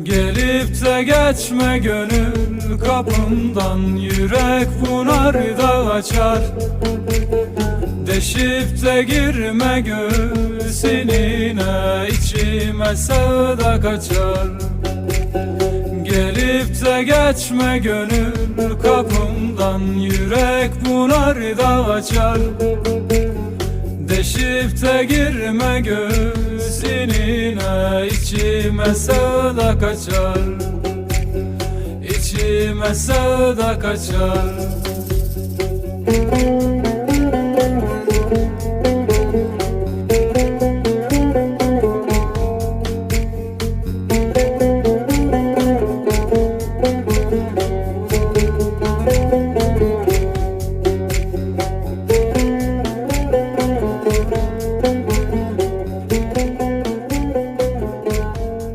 Gelip de geçme gönül kapımdan Yürek bunar da açar. Deşip de girme göğsününe içime sevda kaçar. Gelip de geçme gönül kapımdan Yürek bunar da açar Deşip de girme göğsününe içime sevda kaçar. İçime sevda kaçar